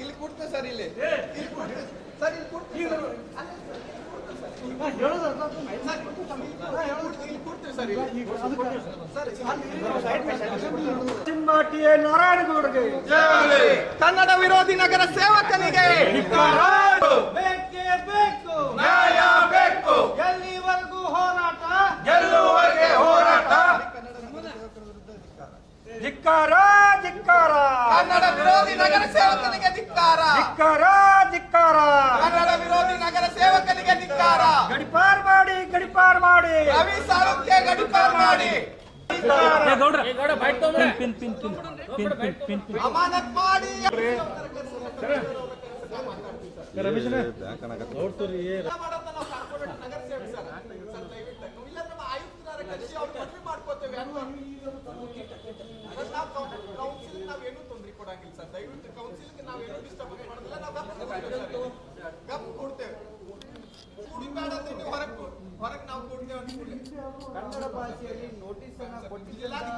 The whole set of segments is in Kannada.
ಇಲ್ಲಿ ಕೊಡ್ತೆ ಸರ್ ಇಲ್ಲಿ ಸರ್ ಇಲ್ಲಿ ಕೊಡ್ತೀವಿ ಚಿಂಬಾಟಿಯ ನಾರಾಯಣಗೌಡಗೆ. ಕನ್ನಡ ವಿರೋಧಿ ನಗರ ಸೇವಕನಿಗೆ. ಬೇಕೇ ಬೇಕು. ನ್ಯಾಯ ಬೇಕು. ಎಲ್ಲಿವರೆಗೂ ಹೋರಾಟ? ಗೆಲ್ಲುವರೆಗೆ ಹೋರಾಟ? ಧಿಕ್ಕಾರ ಧಿಕ್ಕಾರ. ಕನ್ನಡ ವಿರೋಧಿ ನಗರ ಸೇವಕನಿಗೆ ಧಿಕ್ಕಾರ. ಧಿಕ್ಕಾರ ಧಿಕ್ಕಾರ. ಧಿಕ್ಕಾರ ಗಡಿಪಾರ್ ಮಾಡಿ ಗಡಿಪಾರ್ ಮಾಡಿ. ರವಿ ಸಾಳುಕ್ಯ ಗಡಿಪಾರ್ ಮಾಡಿ. ಅಮಾನತ್ ಮಾಡಿ. ತೊಂದ್ರೆ ಕೊಡಂಗಿಲ್ಲ ಸರ್. ದಯವಿಟ್ಟು ಕೌನ್ಸಿಲ್ಗೆ ನಾವು ಏನೂ ಡಿಸ್ಟರ್ಬ್ ಮಾಡೋದಿಲ್ಲ ನಾವು ಗಪ್ ಕನ್ನಡ ಭಾಷೆಯಲ್ಲಿ ನೋಟಿಸ್ ಅನ್ನ ಕೊಟ್ಟಿದ್ದಾರೆ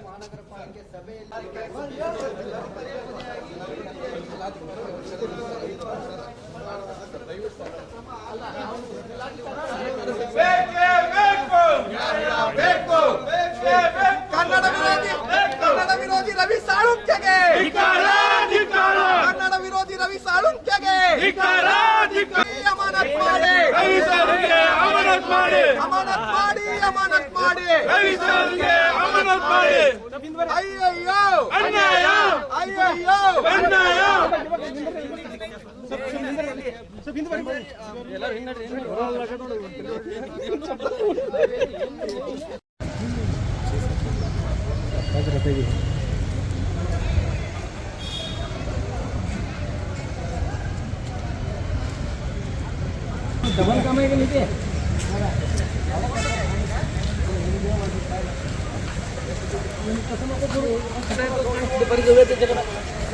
ಮಹಾನಗರ ಪಾಲಿಕೆ ಸಭೆಯಲ್ಲಿ பாடு அமரர் பாடு ஐயோ அண்ணாயம் ஐயோ அண்ணாயம் डबल कमाई के लिए दुपारी जाऊया त्याच्याकडं